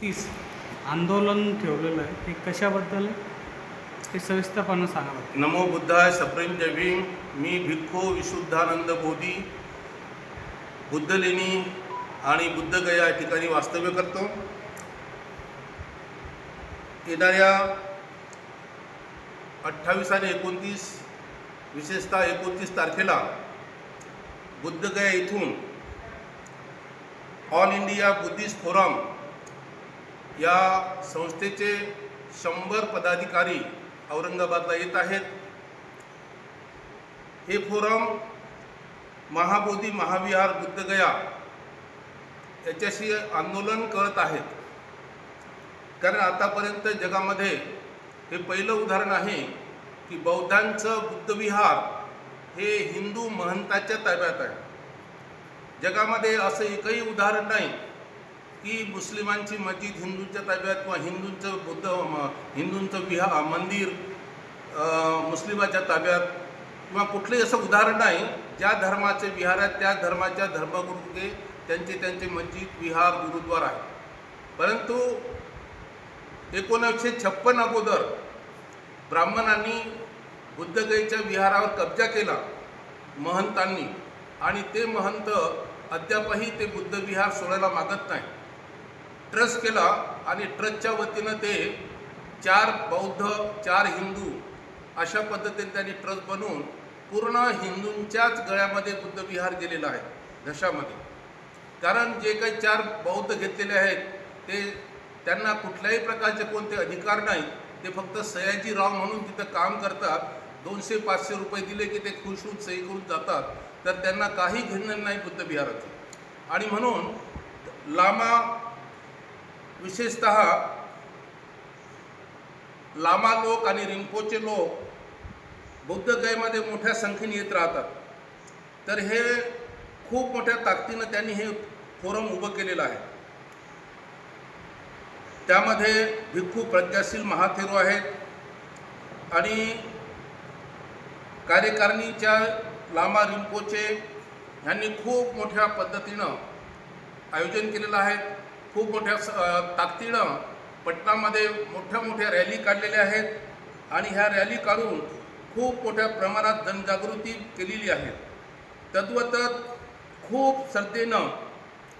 तीस आंदोलन ठेवलेलं आहे. हे कशाबद्दल आहे? ते सविस्तरपणे सांगा नमो बुद्धाय सप्रेम जय भीम. मी भिक्खू विशुद्धानंद बोधी बुद्धलेणी आणि बुद्धगया या ठिकाणी वास्तव्य करतो. येणाऱ्या अठ्ठावीस आणि एकोणतीस विशेषतः एकोणतीस तारखेला बुद्धगया इथून ऑल इंडिया बुद्धिस्ट फोरम या संस्थेचे शंभर पदाधिकारी औरंगाबादला येत आहेत. हे फोरम महाबोधी महाविहार बुद्धगया याच्याशी आंदोलन करत आहेत. कारण आतापर्यंत जगामध्ये हे पहिलं उदाहरण आहे की बौद्धांचं बुद्धविहार हे हिंदू महंताच्या ताब्यात आहे. जगामध्ये असं एकही उदाहरण नाही की मुस्लिमांची मस्जिद हिंदूंच्या ताब्यात किंवा हिंदूंचं बुद्ध म- हिंदूंचं विहा मंदिर मुस्लिमाच्या ताब्यात किंवा कुठलंही असं उदाहरण नाही ज्या धर्माचे विहार आहेत त्या धर्माच्या धर्मगुरुचे त्यांचे त्यांचे मस्जिद विहार गुरुद्वार आहे. परंतु एकोणीसशे छप्पन अगोदर ब्राह्मणांनी बुद्धगयेच्या विहारावर कब्जा केला महंतांनी. आणि ते महंत अद्यापही ते बुद्ध विहार सोडायला मागत नाही ट्रस्ट केला आणि ट्रस्टच्या वतीनं ते चार बौद्ध चार हिंदू अशा पद्धतीने त्यांनी ट्रस्ट बनवून पूर्ण हिंदूंच्याच गळ्यामध्ये बुद्धविहार गेलेला आहे दशामध्ये. कारण जे काही चार बौद्ध घेतलेले आहेत ते त्यांना कुठल्याही प्रकारचे कोणते अधिकार नाही ते फक्त सयाजीराव म्हणून तिथं काम करतात दोनशे पाचशे रुपये दिले की ते खुश होऊन सही करून जातात तर त्यांना काही घेणं नाही बुद्धविहाराचं आणि म्हणून लामा विशेषत लामा लोक आणि रिंपोचे लोक बुद्धगयेमध्ये मोठ्या संख्येने येत राहतात. तर हे खूप मोठ्या ताकदीनं त्यांनी हे फोरम उभं केलेलं आहे. त्यामध्ये भिक्खू प्रज्ञाशील महाथेरू आहेत आणि कार्यकारिणीच्या लामा रिंपोचे यांनी खूप मोठ्या पद्धतीनं आयोजन केलेलं आहे. खूप मोठ्या स- ताकदीनं पटनामध्ये मोठ्या मोठ्या रॅली काढलेल्या आहेत आणि ह्या रॅली काढून खूप मोठ्या प्रमाणात जनजागृती केलेली आहे. तद्वतत खूप श्रद्धेनं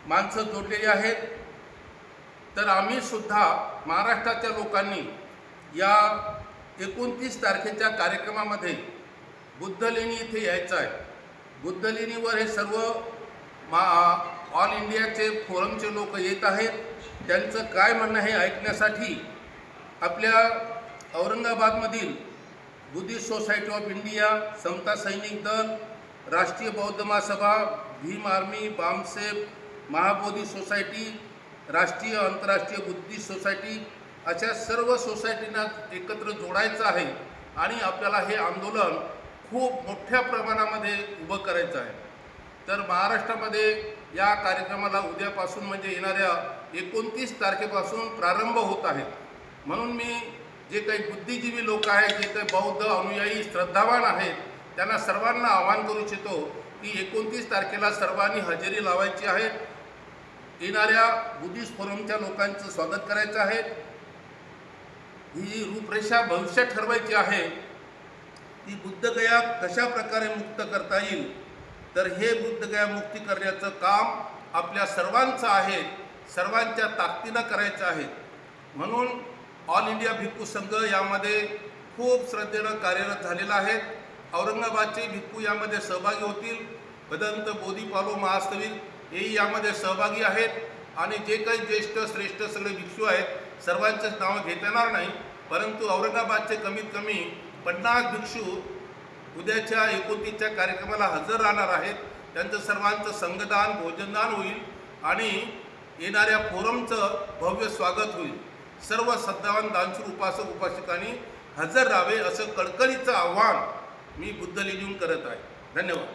माणसं जोडलेली आहेत. तर आम्ही सुद्धा महाराष्ट्राच्या लोकांनी या एकोणतीस तारखेच्या कार्यक्रमामध्ये बुद्धलेणी इथे यायचं आहे. बुद्धलेणीवर हे सर्व मा ऑल इंडियाचे फोरमचे लोक येत आहेत. त्यांचं काय म्हणणं हे ऐकण्यासाठी आपल्या औरंगाबादमधील Buddhist society of India Samata Sainik Dal Rashtriya Bauddha Mahasabha Bhim army BAMCEF Mahabodhi society राष्ट्रीय आंतरराष्ट्रीय बुद्धिस्ट सोसायटी अशा सर्व सोसायटींना एकत्र जोडायचं आहे आणि आपल्याला हे आंदोलन खूप मोठ्या प्रमाणामध्ये उभं करायचं आहे. तर महाराष्ट्रामध्ये या कार्यक्रमाला उद्यापासून म्हणजे येणाऱ्या एकोणतीस तारखेपासून प्रारंभ होत आहे. म्हणून मी जे काही बुद्धिजीवी लोक आहेत जे काही बौद्ध अनुयायी श्रद्धावान आहेत त्यांना सर्वांना आवाहन करू इच्छितो की एकोणतीस तारखेला सर्वांनी हजेरी लावायची आहे. येणाऱ्या बुद्धिस्ट फोरमच्या लोकांचं स्वागत करायचं आहे. ही रूपरेषा भविष्यात ठरवायची आहे ती बुद्धगया कशा प्रकारे मुक्त करता येईल तर हे बुद्धगया मुक्ती करण्याचं काम आपल्या सर्वांचं आहे सर्वांच्या ताकदीनं करायचं आहे. म्हणून ऑल इंडिया भिक्खू संघ यामध्ये खूप श्रद्धेनं कार्यरत झालेला आहे. औरंगाबादचे भिक्खू यामध्ये सहभागी होतील. भदंत बोधीपालो महास्तवीर हेही यामध्ये सहभागी आहेत. आणि जे काही ज्येष्ठ श्रेष्ठ सगळे भिक्षू आहेत सर्वांचंच नावं घेता येणार नाही. परंतु औरंगाबादचे कमीत कमी पन्नास भिक्षू उद्याच्या एकोणतीसच्या कार्यक्रमाला हजर राहणार आहेत. त्यांचं सर्वांचं संगदान भोजनदान होईल आणि येणाऱ्या फोरमचं भव्य स्वागत होईल. सर्व सद्दावान दानशूर उपासक उपासकांनी हजर राहावे असं कडकडीचं आव्हान मी बुद्ध लिहून करत आहे. धन्यवाद.